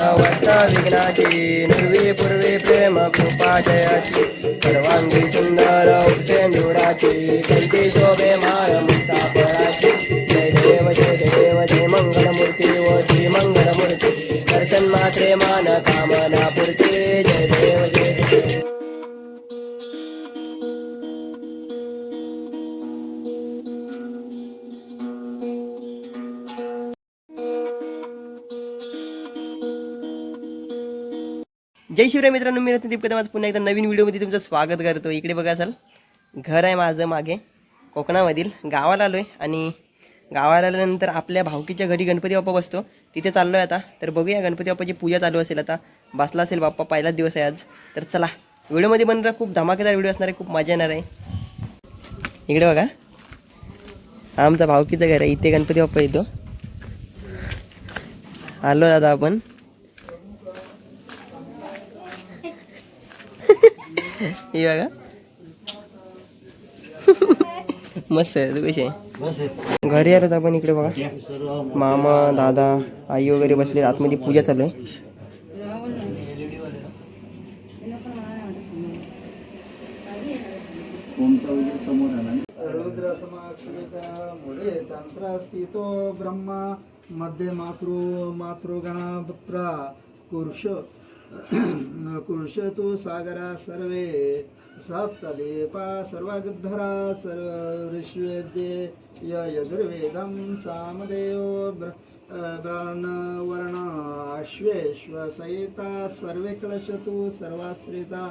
अवस्था विघ्नाची निर्वी पूर्वी प्रेम कृपाशयाची सर्वांगी सुंदर उपेंदुराची कंठी शोभे माळ मुक्ता फळाची जय देव जय देव जय मंगलमूर्ती व श्री मंगलमूर्ती दर्शन मात्रे मान कामना पुरते जय देव जय देव जय शिवराय मित्रांनो मी रत्नदीप कदम. आज पुन्हा एकदा नवीन व्हिडिओमध्ये तुमचं स्वागत करतो. इकडे बघा असाल घर आहे माझं मागे. कोकणामधील गावाला आलो आहे आणि गावाला आल्यानंतर आपल्या भावकीच्या घरी गणपती बाप्पा बसतो. तिथे चाललो आहे आता. तर बघूया गणपती बाप्पाची पूजा चालू असेल आता. बसला असेल बाप्पा पहिलाच दिवस आहे आज. तर चला व्हिडिओमध्ये बनणार खूप धमाकेदार व्हिडिओ असणार आहे खूप मजा येणार आहे. इकडे बघा. हा आमचा भावकीचं घर आहे इथे गणपती बाप्पा येतो. आलो दादा आपण. हे बघा मस्त आहे तू कशी आहे घरी आलो आपण इकडे बघा मामा दादा आई वगैरे बसले आतमध्ये पूजा चालू आहे ब्रह्मा मध्ये मातृ मातृगणपुत्रा कुरुष कुरुष तु सागरा सर्वे सप्तदीपा सर्वगद्धरा सर्व ऋष्वेद्ये य यजुर्वेदं सामदेव ब्राह्मणवर्ण अश्वेश्वसहिता सर्वे कलशतु सर्वाश्रिता।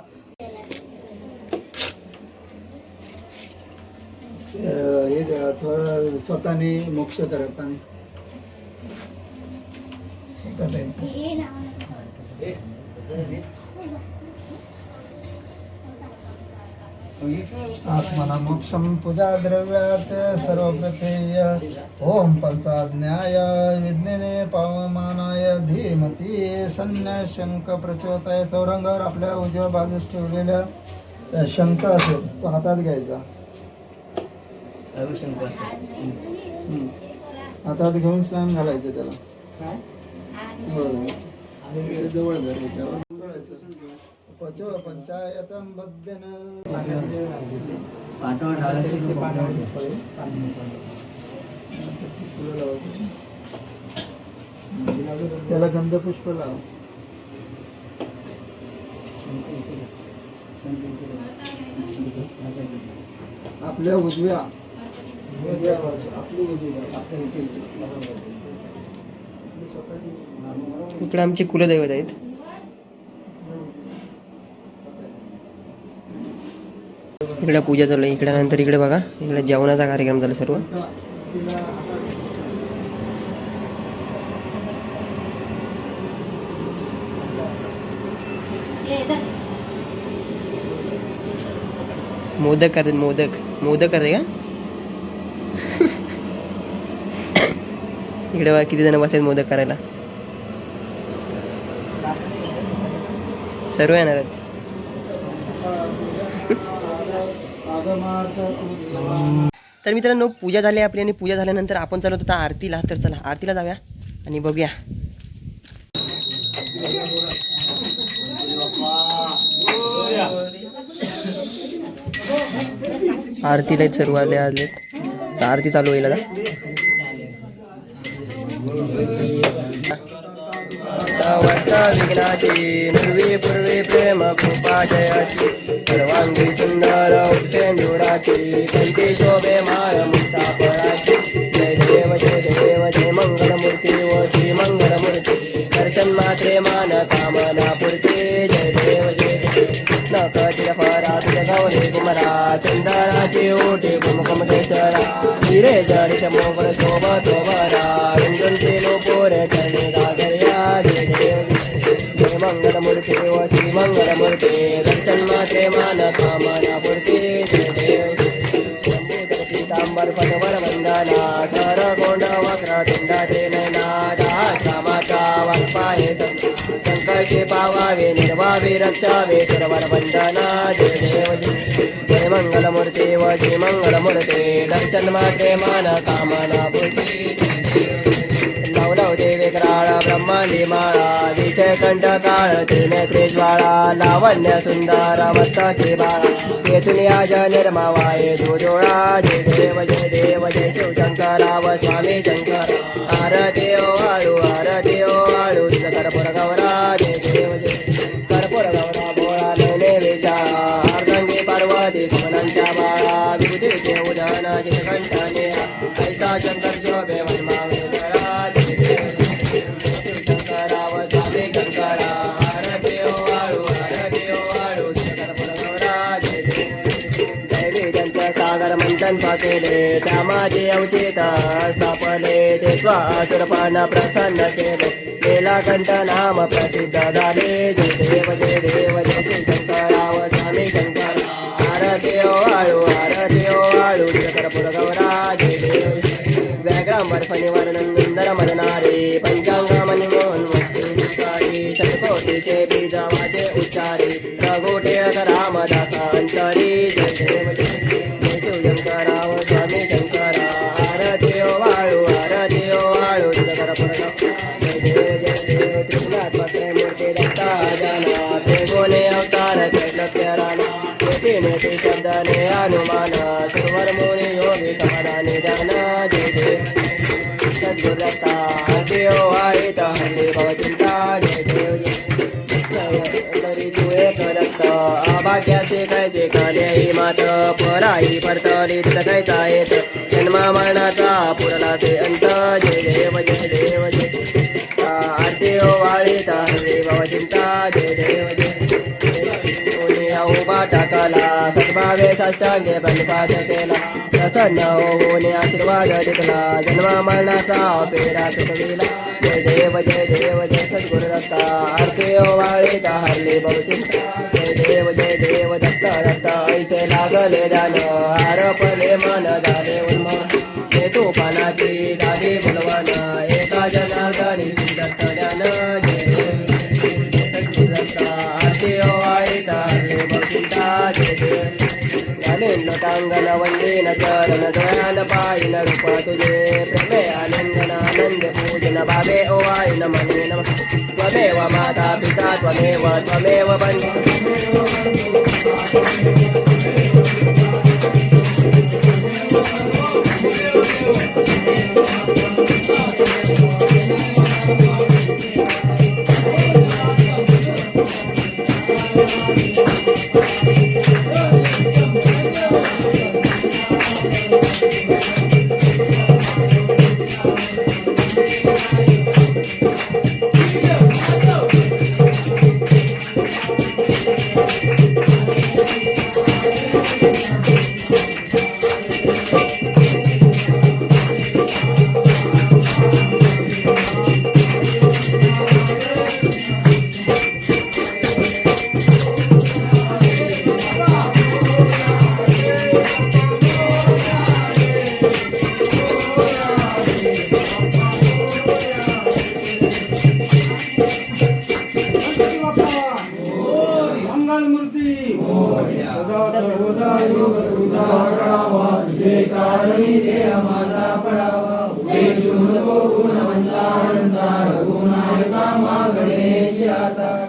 एक थोडं स्वतःने मोक्ष करत आणि आत्मना मोक्षम पूजा द्रव्यात सर्व प्रत्यय ओम पंचाज्ञाय विज्ञाने पावमानाय धीमती सन्य शंख प्रचोदय चौरंगावर आपल्या उजव्या बाजूस ठेवलेल्या शंख असेल तो हातात घ्यायचा. हातात घेऊन स्नान घालायचं त्याला. बरोबर जवळ धर त्याच्यावर मंगळाचं. पचो त्याला गंधपुष्प लाव. आपल्या उजव्या. उजव्या. बाजू- आपली उजवी बाजू, आपल्या इथे इथे. आपली स्वतःची इकडे आमचे कुलदैवत आहेत. इकडे पूजा चालू आहे. इकडे नंतर इकडे बघा. इकडे जेवणाचा कार्यक्रम झाला सर्व. मोदक करतात मोदक. मोदक करते का? इकडे बघा किती जण बसेल मोदक करायला? सर्व येणार आहेत. तर मित्रांनो पूजा झाली आपली आणि पूजा झाल्यानंतर आपण चालत होता आरतीला. तर चला आरतीला जाऊया आणि बघूया. आरतीला सर्व आले आलेत आरती चालू होईल आता. अवस्था विघ्नाची निर्वी पूर्वी प्रेम कृपा जयाची. सर्वांगी सुंदर उपेंदुराची कंठी शोभे माळ मुक्ता फळाची. जय देव जय देव जय मंगलमूर्ती व श्री मंगलमूर्ती. दर्शन मात्रे मान कामना पूर्ती. जय देव नकटिल फरा तुझ गौरी कुमरा चंदनाची ओटी कुमकुम केशरा हिरे जडित मोगल शोभ शोभरा रंजनचे लोपोरे चरणी गागर्या जय देव जय मंगलमूर्ती व श्री मंगलमूर्ती दर्शन मात्रे मान कामना पूर्ती जय देव शंभूधर पीतांबर पदवर वंदना सर गोंड वक्र तुंडाचे कामाचा वाटपाये संकटे पावावे निर्वावे रक्षावे सर्वर वंदना जय देव जय जय मंगलमूर्ती व श्री मंगलमूर्ती दर्शन मात्रे मान कामना लावलाव कौलवते विक्राळ ब्रह्मांडी माळा विषय कंठ काळ त्रिनेत्रे ज्वाळा लावण्य सुंदर मस्तके बाळा. तेथून याज निर्मावाये जोजोळा जय देव जय देव जय शिवशंकराव स्वामी शंकर. आरती ओ आळू आरती ओ आळू कर्पूर गौरा जय देव जय कर्पूर गौरा बोळा नैने विचारा अर्धंगी पार्वती सुमनांच्या बाळा विभूतीचे उदान जितकंठाने ऐसा शंकर शोभे वनमावे जळा सागर मंथन पाकेले त्या माझे अवचित स्थापले ते स्वासुरपान प्रसन्न केले. नीलकंठ नाम प्रसिद्ध झाले जय देव जय देव जय श्री शंकराव स्वामी शंकर आरती ओ आळू आरती ओ आळू कर्पूर गौरा जय देव व्याघ्रांबर फणीवर नंदर मदनारे पंचांग मणिमोहन वस्तुकारी शतकोटीचे बीज माझे उच्चारे. रघुटे रामदासा अंतरी जय देव जय जय शिवशंकराव स्वामी शंकरा आरती ओ वाळू आरती ओ वाळू कर्पूर जय देव जय देव त्रिपुरात्मके मूर्ती दत्ता जाना त्रिगुणे अवतार त्रैलोक्य राणा नेते नेते शब्दाने हनुमान सुरवर मुनी योगी समाधानी जान जय देव सद्गुरता देव आहे हल्ली भवचिंता जय देव जय तरी तू एक दत्त आभाग्याचे कैसे काले मात पराई परतली तुला कैचा येत जन्मा मरणाचा पुरला ते अंत जय देव जय देव. जय आरती ओ वाळीता हल्ली भवचिंता जय देव जय कोणी उभा टाकला सद्भावे साष्टांगे बलिपात केला. प्रसन्न होऊन आशीर्वाद दिला जन्मा मरणाचा पेरा जय देव जय देव जय सद्गुरु दत्ता आरती बहुचिंता. जय देव जय देव दत्त दत्त ऐसे लागले दान. आरपले मन झाले उन्मान पानाची दादी बोलवान. एका जनार्दनी दत्त ज्ञान जय देव हरली बहुचिंता जय देव घालीन लोटांगण वंदीन चरण डोळ्यान पायन रूप तुझे प्रेमे आलिंगन आनंद पूजन बाबे ओवाळीन मने नम त्वमेव माता पिता त्वमेव त्वमेव बंधु मंगलमूर्ती योग तुझा तुझे कारणी देह माझा पडावा नको गुणवंता अनंता रघुनायका गणेश आता.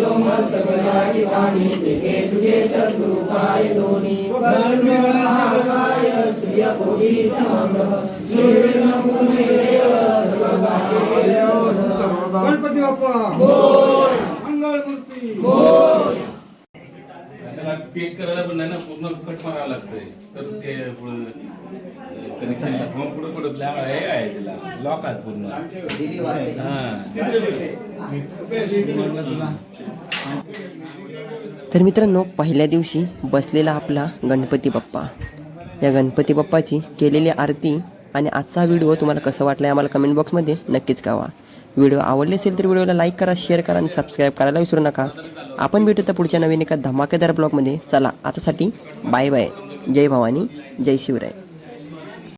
मस्तक या ठिकाणी तेथे तुझे सद्गुरुपाय दोन्ही महाकाय सूर्य कोटी समग्र निर्विघ्न पूर्णे देव सर्वकार्ये गणपती बाप्पा. मंगळमूर्ती. त्याला टेस्ट करायला पण नाही ना पूर्ण कट मारावं लागतंय. तर ते कनेक्शन मग पुढे पुढे हे आहे त्याला लॉक आहे पूर्ण. तर मित्रांनो पहिल्या दिवशी बसलेला आपला गणपती बाप्पा. या गणपती बाप्पाची केलेली आरती आणि आजचा व्हिडिओ तुम्हाला कसं वाटला आहे आम्हाला कमेंट बॉक्समध्ये नक्कीच कळवा. व्हिडिओ आवडले असेल तर व्हिडिओला लाईक करा शेअर करा आणि सबस्क्राईब करायला विसरू नका. आपण भेटू तर पुढच्या नवीन एका धमाकेदार ब्लॉगमध्ये. चला आतासाठी बाय बाय जय भवानी जय शिवराय.